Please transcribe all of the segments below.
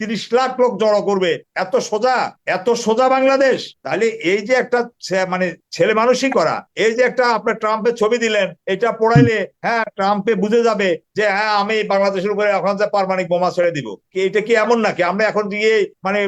তিরিশ লাখ লোক জড়ো করবে। এত সোজা? এত সোজা বাংলাদেশ? তাহলে এই যে একটা মানে ছেলে মানুষই করা, এই যে একটা আপনার ট্রাম্পের ছবি দিলেন, এটা পড়াইলে হ্যাঁ ট্রাম্পে বুঝে যাবে যে হ্যাঁ আমি বাংলাদেশের উপরে এখন যে পারমাণবিক বোমা ছেড়ে দিব। এটা কি এমন নাকি? আমরা এখন গিয়ে মানে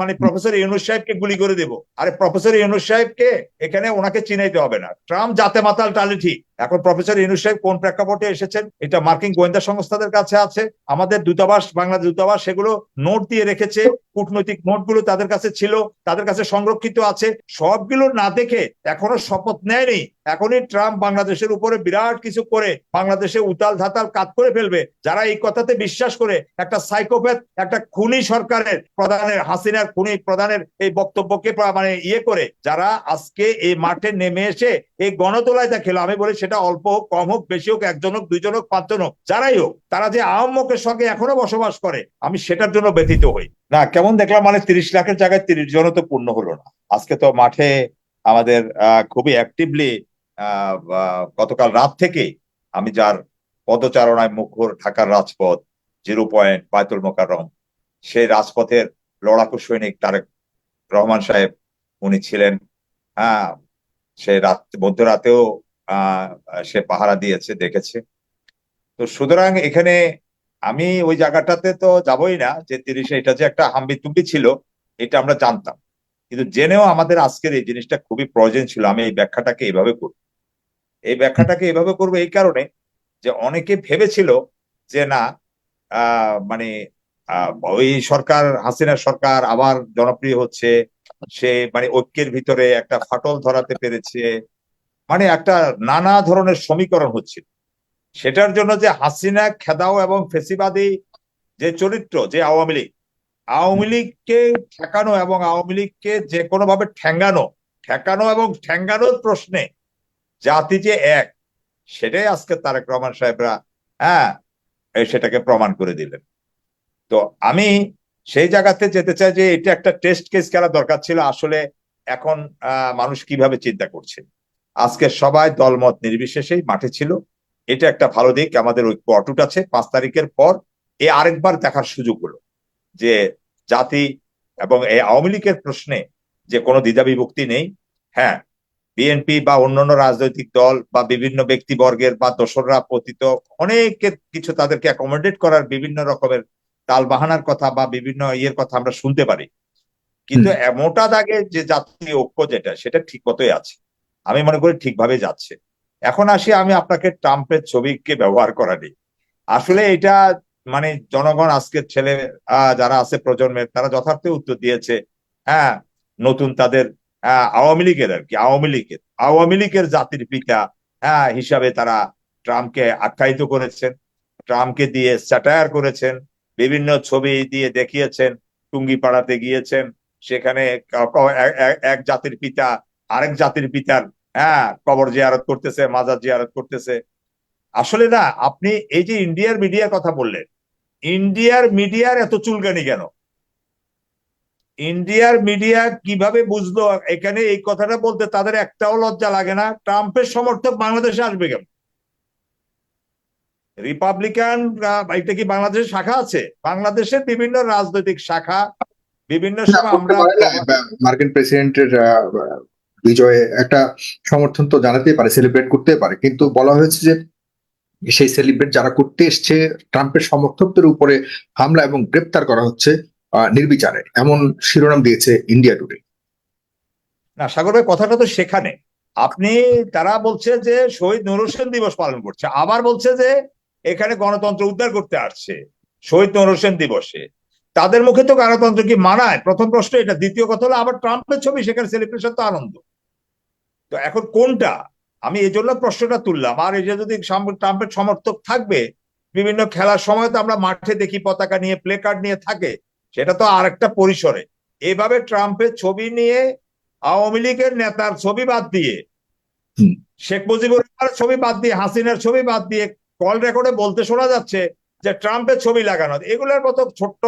মানে প্রফেসর ইউনুস সাহেবকে গুলি করে দেব। আরে প্রফেসর ইউনুস সাহেবকে এখানে ওনাকে চিনাইতে হবে না। ট্রাম্প জাতে মাতাল টালে ঠিক। এখন প্রফেসর ইউনুস সাহেব কোন প্রেক্ষাপটে এসেছেন? এটা মার্কিন গোয়েন্দা সংস্থাদের কাছে আছে। আমাদের দূতাবাস, বাংলাদেশ দূতাবাস সেগুলো নোট দিয়ে রেখেছে। কূটনৈতিক নোটগুলো তাদের কাছে ছিল, তাদের কাছে সংরক্ষিত আছে। সবগুলো না দেখে এখনও শপথ নেয়নি। এখনই ট্রাম্প বাংলাদেশের উপরে বিরাট কিছু করে বাংলাদেশে উতাল ধাতাল কাজ করে ফেলবে। যারা এই কথাতে বিশ্বাস করে, একটা সাইকোপ্যাথ, একটা খুনি সরকারের প্রধানের, হাসিনার খুনি প্রধানের এই বক্তব্যকে মানে ইয়ে করে, যারা আজকে এই মাঠে নেমে এসে এই গণতোলায় দেখেলো আমি বলি সেটা অল্প হোক, কম হোক, বেশি হোক, একজন হোক, দুইজন হোক, পাঁচজন হোক, যারাই হোক, তারা যে আহম্মকের সঙ্গে এখনও বসবাস করে, আমি সেটার জন্য ব্যথিত হই। না, কেমন দেখলাম মানে তিরিশ লাখের জায়গায় তিরিশ জনও তো পূর্ণ হলো না। আজকে তো মাঠে আমাদের খুবই অ্যাক্টিভলি গতকাল রাত থেকে আমি যার পদচারণায় মুখর ঢাকার রাজপথ, জিরো পয়েন্ট বায়তুল মোকাররম, সেই রাজপথের লড়াকু সৈনিক তারেক রহমান সাহেব, উনি ছিলেন। হ্যাঁ সে রাত, মধ্যরাতেও সে পাহারা দিয়েছে, দেখেছে। তো সুতরাং এখানে আমি ওই জায়গাটাতে তো যাবই না, যে তিরিশে, এটা যে একটা হাম্বিতুম্বি ছিল, এটা আমরা জানতাম। কিন্তু জেনেও আমাদের আজকের এই জিনিসটা খুবই প্রয়োজন ছিল, আমি এই ব্যাখ্যাটাকে এইভাবে করব। এই ব্যাখ্যাটাকে এইভাবে করব এই কারণে যে অনেকে ভেবেছিল যে না মানে ওই সরকার, হাসিনা সরকার আবার জনপ্রিয় হচ্ছে সে মানে ঐক্যের ভিতরে একটা ফাটল ধরাতে পেরেছে। মানে একটা নানা ধরনের সমীকরণ হচ্ছে সেটার জন্য যে হাসিনা, খেদাও এবং ফেসিবাদী যে চরিত্র, যে আওয়ামী লীগ, আওয়ামী লীগকে ঠেকানো এবং আওয়ামী লীগকে যে কোনো ভাবে ঠেঙ্গানো, ঠেকানো এবং ঠেঙ্গানোর প্রশ্নে জাতি যে এক, সেটাই আজকে তারেক রহমান সাহেবরা হ্যাঁ সেটাকে প্রমাণ করে দিলেন। তো আমি সেই জায়গাতে যেতে চাই যে এটা একটা টেস্ট কেস খেলা দরকার ছিল, আসলে এখন মানুষ কীভাবে চিন্তা করছে। আজকে সবাই দলমত নির্বিশেষেই মাঠে ছিল। এটা একটা ভালো দিক, আমাদের ঐক্য অটুট আছে। পাঁচ তারিখের পর এ আরেকবার দেখার সুযোগ হলো যে জাতি এবং এই আওয়ামী লীগের প্রশ্নে যে কোনো দ্বিধা বিভক্তি নেই। হ্যাঁ বিএনপি বা অন্যান্য রাজনৈতিক দল বা বিভিন্ন ব্যক্তিবর্গের বা দোসররা পতিত, অনেকের কিছু তাদেরকে অ্যাকোমোডেট করার বিভিন্ন রকমের তাল বাহানার কথা বা বিভিন্ন ইয়ের কথা আমরা শুনতে পারি। কিন্তু এ- মোটা দাগে যে জাতীয় ঐক্য যেটা সেটা ঠিক মতোই আছে। আমি মনে করি ঠিকভাবে যাচ্ছে। এখন আসি আমি আপনাকে ট্রাম্পের ছবিকে ব্যবহার করা নেই আসলে এটা মানে জনগণ আজকের ছেলে যারা আছে প্রজন্মের তারা যথার্থ উত্তর দিয়েছে হ্যাঁ নতুন তাদের আওয়ামী লীগের আর কি আওয়ামী লীগের। আওয়ামী লীগের জাতির পিতা হ্যাঁ হিসাবে তারা ট্রাম্পকে আখ্যায়িত করেছেন ট্রাম্পকে দিয়ে স্যাটায়ার করেছেন বিভিন্ন ছবি দিয়ে দেখিয়েছেন টুঙ্গি পাড়াতে গিয়েছেন, সেখানে এক জাতির পিতা, আরেক জাতির পিতার হ্যাঁ কবর জিয়ারত করতেছে, মাজার জিয়ারত করতেছে। আসলে না, আপনি এই যে ইন্ডিয়ার মিডিয়ার কথা বললেন, ইন্ডিয়ার মিডিয়ার এত চুলকানি কেন? ইন্ডিয়ার মিডিয়া কীভাবে বুঝলো? এখানে এই কথাটা বলতে তাদের একটাও লজ্জা লাগে না। ট্রাম্পের সমর্থক বাংলাদেশে আসবে কেন রিপাবলিকান আহ, এটা কি বাংলাদেশের শাখা আছে? বাংলাদেশের বিভিন্ন রাজনৈতিক শাখা বিভিন্ন সময় আমরা মার্কিন প্রেসিডেন্টের বিজয়ে একটা সমর্থন তো জানাতেই পারে সেলিব্রেট করতে পারে। কিন্তু বলা হয়েছে যে সেই সেলিব্রেট যারা করতে এসছে ট্রাম্পের সমর্থকদের উপরে হামলা এবং গ্রেপ্তার করা হচ্ছে নির্বিচারে। এমন শিরোনাম দিয়েছে ইন্ডিয়া টুডে। না সাগর ভাই কথাটা তো সেখানে। আপনি তারা বলছে যে শহীদ নুর হোসেন দিবস পালন করছে। আবার বলছে যে এখানে গণতন্ত্র উদ্ধার করতে আসছে শহীদ নুর হোসেন দিবসে। তাদের মুখে তো গণতন্ত্র কি মানায়? প্রথম প্রশ্ন এটা দ্বিতীয় কথা হলো আবার ট্রাম্পের ছবি সেখানে সেলিব্রেশন তো আনন্দ। তো এখন কোনটা? আমি এই জন্য প্রশ্নটা তুললাম। আর এই যে যদি ট্রাম্পের সমর্থক থাকবে বিভিন্ন খেলার সময় তো আমরা মাঠে দেখি পতাকা নিয়ে প্লে কার্ড নিয়ে থাকে সেটা তো আর একটা পরিসরে। এভাবে ট্রাম্পের ছবি নিয়ে আওয়ামী লীগের নেতার ছবি বাদ দিয়ে শেখ মুজিবুর রহমানের ছবি বাদ দিয়ে হাসিনার ছবি বাদ দিয়ে কল রেকর্ডে বলতে শোনা যাচ্ছে যে ট্রাম্পের ছবি লাগানো। এগুলোর মতো ছোট্ট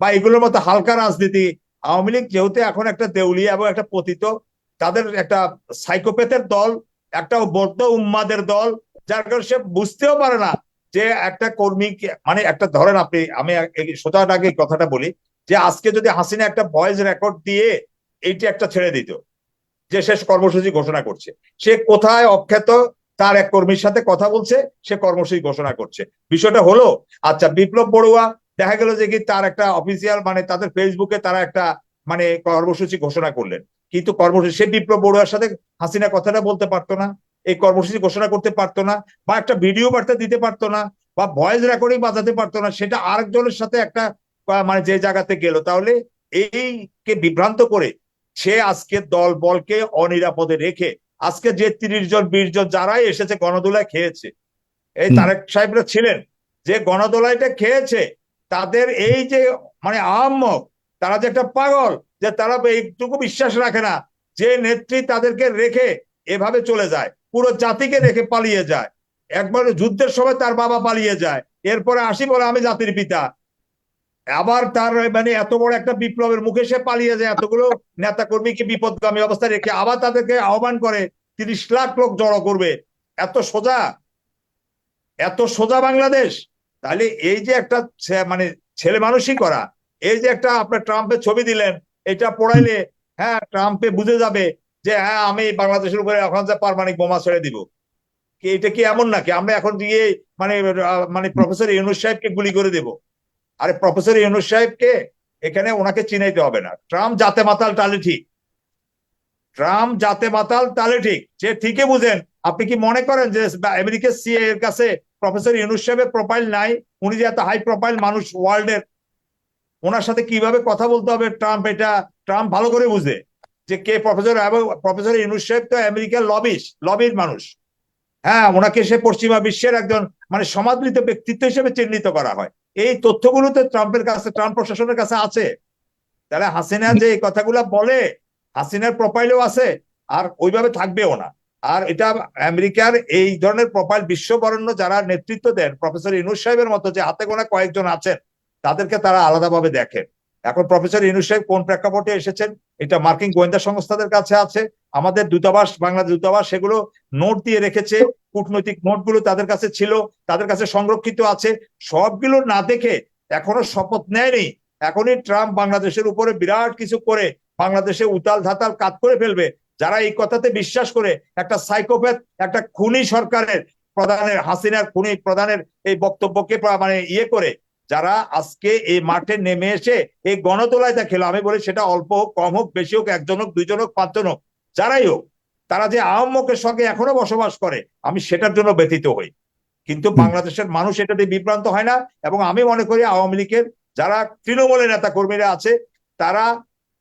বা এগুলোর মতো হালকা রাজনীতি আওয়ামী লীগ যেহেতু এখন একটা দেউলিয়া এবং একটা পতিত, তাদের একটা সাইকোপ্যাথের দল, একটা বৌদ্ধ উম্মাদের দল, যার কারণে সে বুঝতেও পারে না যে একটা কর্মী মানে একটা ধরেন আপনি, আমি আগে কথাটা বলি যে আজকে যদি হাসিনা একটা ভয়েস রেকর্ড দিয়ে এইটি একটা ছেড়ে দিত, যে শেষ কর্মসূচি ঘোষণা করছে, সে কোথায় অখ্যাত তার এক কর্মীর সাথে কথা বলছে, সে কর্মসূচি ঘোষণা করছে। বিষয়টা হলো আচ্ছা বিপ্লব বড়ুয়া, দেখা গেল যে কি তার একটা অফিসিয়াল মানে তাদের ফেসবুকে তারা একটা মানে কর্মসূচি ঘোষণা করলেন। কিন্তু কর্মসূচি, সে বিপ্লব বড়ুয়ার সাথে হাসিনা কথাটা বলতে পারতো না, এই কর্মসূচি ঘোষণা করতে পারতো না, বা একটা ভিডিও বার্তা দিতে পারতো না, বা ভয়েস রেকর্ডিং বাজাতে পারতো না, সেটা আরেকজনের সাথে একটা মানে যে জায়গাতে গেল, তাহলে এই কে বিভ্রান্ত করে সে আজকে দল বলকে অনিরাপদে রেখে আজকে যে তিরিশ জন বিশ জন যারাই এসেছে গণদোলায় খেয়েছে এই তারেক সাহেবরা ছিলেন যে গণদোলাইটা খেয়েছে তাদের এই যে মানে আহম্মক তারা যে একটা পাগল যে তারা এইটুকু বিশ্বাস রাখে না যে নেত্রী তাদেরকে রেখে এভাবে চলে যায় পুরো জাতিকে রেখে পালিয়ে যায়। একবার যুদ্ধের সময় তার বাবা পালিয়ে যায় এরপরে আসি বলে আমি জাতির পিতা আবার তার মানে এত বড় একটা বিপ্লবের মুখে সে পালিয়ে যায়, এতগুলো নেতা কর্মীকে বিপদগামী অবস্থায় রেখে, আবার তাদেরকে আহ্বান করে, তিরিশ লাখ লোক জড়ো করবে। এত সোজা এত সোজা বাংলাদেশ? তাহলে এই যে একটা মানে ছেলে মানুষই করা, এই যে একটা আপনার ট্রাম্পের ছবি দিলেন, এটা পড়াইলে হ্যাঁ ট্রাম্পে বুঝে যাবে যে হ্যাঁ আমি বাংলাদেশের উপরে এখন যে পারমাণবিক বোমা ছেড়ে দিব। এটা কি এমন নাকি? আমরা এখন দিয়ে মানে মানে প্রফেসর ইউনুস সাহেবকে গুলি করে দেব। আরে প্রফেসর ইউনুস সাহেবকে এখানে ওনাকে চিনাইতে হবে না। ট্রাম্প জাতে মাতাল টালে ঠিক। ট্রাম্প জাতে মাতাল তালে ঠিক। যে ঠিকই বুঝেন, আপনি কি মনে করেন যে আমেরিকার সিএ এর কাছে প্রফেসর ইউনুস সাহেবের প্রোফাইল নাই? উনি যে এত হাই প্রোফাইল মানুষ ওয়ার্ল্ডের ওনার সাথে কীভাবে কথা বলতে হবে ট্রাম্প? এটা ট্রাম্প ভালো করে বুঝে যে কে প্রফেসর প্রফেসর ইউনুস সাহেব তো আমেরিকার লবিস লবির মানুষ। হ্যাঁ ওনাকে সে পশ্চিমা বিশ্বের একজন মানে সমাদৃত ব্যক্তিত্ব হিসেবে চিহ্নিত করা হয়। এই তথ্যগুলো তো ট্রাম্পের কাছে, ট্রাম্প প্রশাসনের কাছে আছে। তাহলে হাসিনা যে কথাগুলা বলে, হাসিনার প্রোফাইলও আছে, আর ওইভাবে থাকবেও না। আর এটা আমেরিকার এই ধরনের প্রোফাইল বিশ্ববরণ্য যারা নেতৃত্ব দেন প্রফেসর ইনুস সাহেবের মতো যে হাতে গোনা কয়েকজন আছেন, তাদেরকে তারা আলাদাভাবে দেখেন। এখন প্রফেসর ইনুস সাহেব কোন প্রেক্ষাপটে এসেছেন, এটা মার্কিন গোয়েন্দা সংস্থাদের কাছে আছে। আমাদের দূতাবাস, বাংলাদেশ দূতাবাস সেগুলো নোট দিয়ে রেখেছে। কূটনৈতিক নোটগুলো তাদের কাছে ছিল, তাদের কাছে সংরক্ষিত আছে। সবগুলো না দেখে এখনও শপথ নেয়নি। এখনই ট্রাম্প বাংলাদেশের উপরে বিরাট কিছু করে বাংলাদেশে উতাল ধাতাল কাত করে ফেলবে। যারা এই কথাতে বিশ্বাস করে, একটা সাইকোপ্যাথ, একটা খুনি সরকারের প্রধানের, হাসিনার খুনি প্রধানের এই বক্তব্যকে মানে ইয়ে করে, যারা আজকে এই মাঠে নেমে এসে এই গণতোলায় দেখেলো আমি বলি সেটা অল্প হোক, কম হোক, বেশি হোক, একজন হোক, দুইজন হোক, পাঁচজন হোক যারাই হোক তারা যে আহম্মকের সঙ্গে এখনও বসবাস করে আমি সেটার জন্য ব্যথিত হই। কিন্তু বাংলাদেশের মানুষ এটাতে বিভ্রান্ত হয় না এবং আমি মনে করি আওয়ামী লীগের যারা তৃণমূলের নেতা কর্মীরা আছে তারা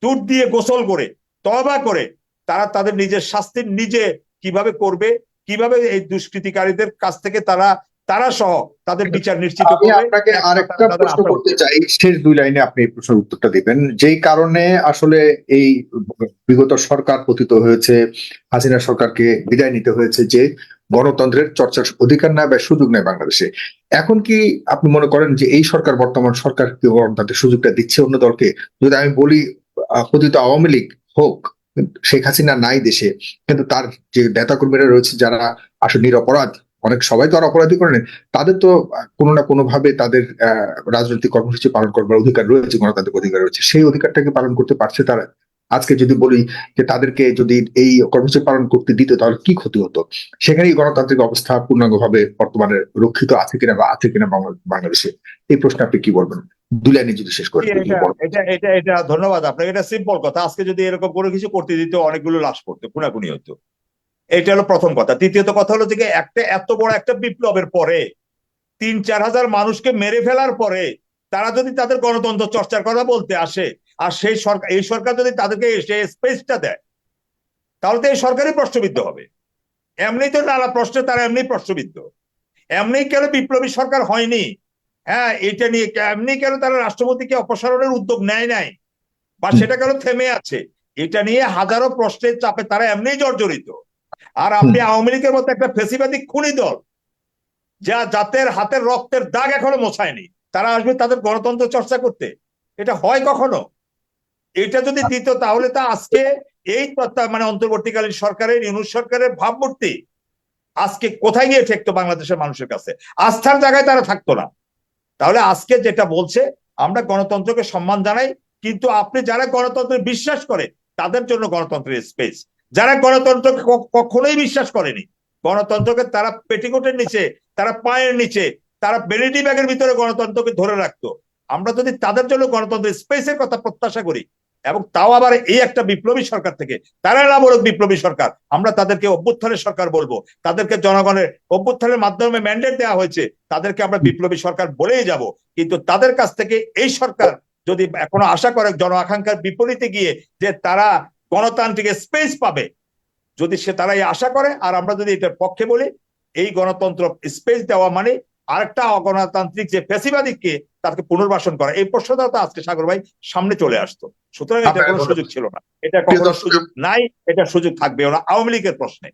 দুধ দিয়ে গোসল করে তবা করে তারা তাদের নিজের শাস্তির নিজে কীভাবে করবে কীভাবে এই দুষ্কৃতিকারীদের কাছ থেকে তারা তারা সহ তাদের বিচার নিশ্চিত আমি আপনাকে আরেকটা প্রশ্ন করতে চাই। শেষ দুই লাইনে আপনি এই প্রশ্নের উত্তরটা দিবেন। যেই কারণে আসলে এই বিগত সরকার পতিত হয়েছে হাসিনা সরকারকে বিদায় নিতে হয়েছে যে গণতন্ত্রের চর্চার অধিকার নেয় বা সুযোগ নেয় বাংলাদেশে। এখন কি আপনি মনে করেন যে এই সরকার বর্তমান সরকার কি গণতন্ত্রের সুযোগটা দিচ্ছে অন্য দলকে? যদি আমি বলি পতিত আওয়ামী লীগ হোক শেখ হাসিনা নাই দেশে কিন্তু তার যে নেতাকর্মীরা রয়েছে যারা আসলে নিরপরাধ অনেক সবাই তো আর অপরাধী করেন তাদের তো কোনো না কোনো ভাবে তাদের আহ, রাজনৈতিক কর্মসূচি পালন করবার অধিকার রয়েছে গণতান্ত্রিক অধিকার রয়েছে। সেই অধিকারটাকে পালন করতে পারছে তারা। আজকে যদি বলি যে তাদেরকে যদি এই কর্মসূচি পালন করতে দিত তাহলে কি ক্ষতি হতো? সেখানেই গণতান্ত্রিক অবস্থা পূর্ণাঙ্গভাবে বর্তমানে রক্ষিত আছে কিনা বা আছে কিনা বাংলা- বাংলাদেশে এই প্রশ্ন আপনি কি বলবেন? দুই যদি শেষ এটা এটা এটা এটা ধন্যবাদ আপনাকে। এটা সিম্পল কথা। আজকে যদি এরকম কোনো কিছু করতে দিত অনেকগুলো লাশ পড়তো খুনাখুনি হতো। এটা হলো প্রথম কথা। দ্বিতীয়ত কথা হলো যে একটা এত বড় একটা বিপ্লবের পরে তিন চার হাজার মানুষকে মেরে ফেলার পরে তারা যদি তাদের গণতন্ত্র চর্চার কথা বলতে আসে আর সেই সরকার এই সরকার যদি তাদেরকে এসে স্পেসটা দেয় তাহলে তো এই সরকারই প্রশ্নবিদ্ধ হবে। এমনি তো নানা প্রশ্নে তারা এমনি প্রশ্নবিদ্ধ। এমনি কেন বিপ্লবী সরকার হয়নি? হ্যাঁ এটা নিয়ে এমনি কেন তারা রাষ্ট্রপতিকে অপসারণের উদ্যোগ নেয় নাই? বা সেটা কেন থেমে আছে? এটা নিয়ে হাজারো প্রশ্নের চাপে তারা এমনিই জর্জরিত। আর আপনি আওয়ামী লীগের মতো একটা ফেসিবাদী খুনি দল যা জাতের হাতের রক্তের দাগ এখনও মোছায়নি, তারা আসবে তাদের গণতন্ত্র চর্চা করতে। এটা হয় কখনো? এটা যদি দিত, তাহলে তা আজকে এই মানে অন্তর্বর্তীকালীন সরকারের, ইউনুস সরকারের ভাবমূর্তি আজকে কোথায় গিয়ে ঠেকতো বাংলাদেশের মানুষের কাছে? আস্থার জায়গায় তারা থাকতো না। তাহলে আজকে যেটা বলছে, আমরা গণতন্ত্রকে সম্মান জানাই, কিন্তু আপনি যারা গণতন্ত্রে বিশ্বাস করে, তাদের জন্য গণতন্ত্রের স্পেস যারা গণতন্ত্রকে কখনোই বিশ্বাস করেনি, গণতন্ত্রকে তারা পেটিকোটের নিচে, তারা পায়ের নিচে, তারা বেলিটি ব্যাগের ভিতরে গণতন্ত্রকে ধরে রাখতো। আমরা যদি তাদের জন্য গণতন্ত্রের স্পেসের কথা প্রত্যাশা করি, এবং তাও আবার এই একটা বিপ্লবী সরকার থেকে, তারা বলুক বিপ্লবী সরকার, আমরা তাদেরকে অভ্যুত্থানের সরকার বলব, তাদেরকে জনগণের অভ্যুত্থানের মাধ্যমে ম্যান্ডেট দেওয়া হয়েছে, তাদেরকে আমরা বিপ্লবী সরকার বলেই যাব। কিন্তু তাদের কাছ থেকে এই সরকার যদি এখনও আশা করে জন আকাঙ্ক্ষার বিপরীতে গিয়ে যে তারা গণতান্ত্রিক স্পেস পাবে। যদি সে তারাই আশা করে আর আমরা যদি এটার পক্ষে বলি এই গণতন্ত্র স্পেস দেওয়া মানে আরেকটা অগণতান্ত্রিক যে ফেসিবাদীকে তাকে পুনর্বাসন করা। এই প্রশ্নটা তো আজকে সাগর ভাই সামনে চলে আসতো। সুতরাং এটা কোনো সুযোগ ছিল না। এটা কোনো সুযোগ নাই এটা সুযোগ থাকবেও না। আওয়ামী লীগের প্রশ্নে।